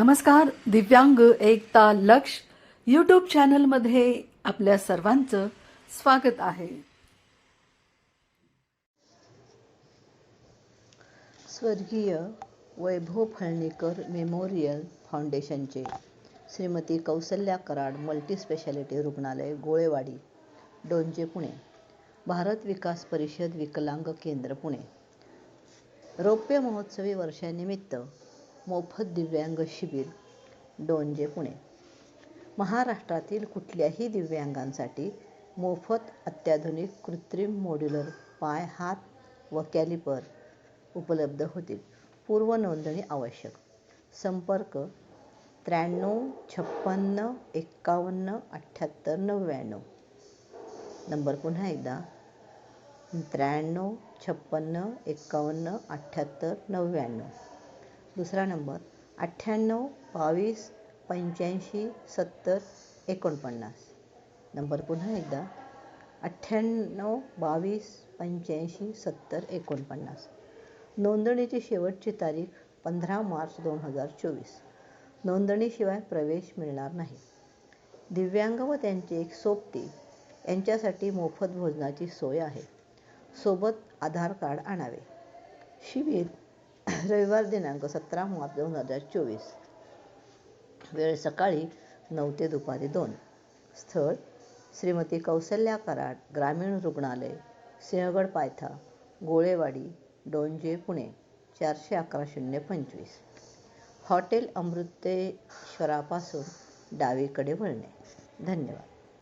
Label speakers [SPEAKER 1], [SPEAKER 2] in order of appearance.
[SPEAKER 1] नमस्कार दिव्यांग एकता लक्ष यूट्यूब चॅनलमध्ये आपल्या सर्वांचं स्वागत आहे.
[SPEAKER 2] स्वर्गीय वैभव फळणीकर मेमोरियल फाउंडेशनचे श्रीमती कौसल्या कराड मल्टीस्पेशालिटी रुग्णालय गोळेवाडी डोंजे पुणे भारत विकास परिषद विकलांग केंद्र पुणे. रौप्य महोत्सवी वर्षानिमित्त मोफत दिव्यांग शिबिर डोंजे पुणे. महाराष्ट्रातील कुठल्याही दिव्यांगांसाठी मोफत अत्याधुनिक कृत्रिम मॉड्युलर पाय हात व कॅलिपर उपलब्ध होतील. पूर्व नोंदणी आवश्यक. संपर्क त्र्याण्णव छप्पन्न एक्कावन्न अठ्ठ्याहत्तर नव्याण्णव. नंबर पुन्हा एकदा. त्र्याण्णव छप्पन्न एक्कावन्न अठ्ठ्याहत्तर नव्याण्णव. दुसरा नंबर अठ्ठ्याण्णव बावीस पंच्याऐंशी सत्तर एकोणपन्नास. नंबर पुन्हा एकदा अठ्ठ्याण्णव बावीस पंच्याऐंशी सत्तर एकोणपन्नास. नोंदणीची शेवटची तारीख पंधरा मार्च दोन हजार चोवीस. नोंदणीशिवाय प्रवेश मिळणार नाही. दिव्यांग व त्यांचे एक सोबती यांच्यासाठी मोफत भोजनाची सोय आहे. सोबत आधार कार्ड आणावे. शिबिर रविवार दिनांक सतरा मार्च दोन हजार चोवीस. वेळ सकाळी नऊ ते दुपारी दोन. स्थळ श्रीमती कौसल्या कराड ग्रामीण रुग्णालय सिंहगड पायथा गोळेवाडी डोंजे पुणे चारशे अकरा शून्य पंचवीस. हॉटेल अमृतेश्वरापासून डावीकडे वळणे. धन्यवाद.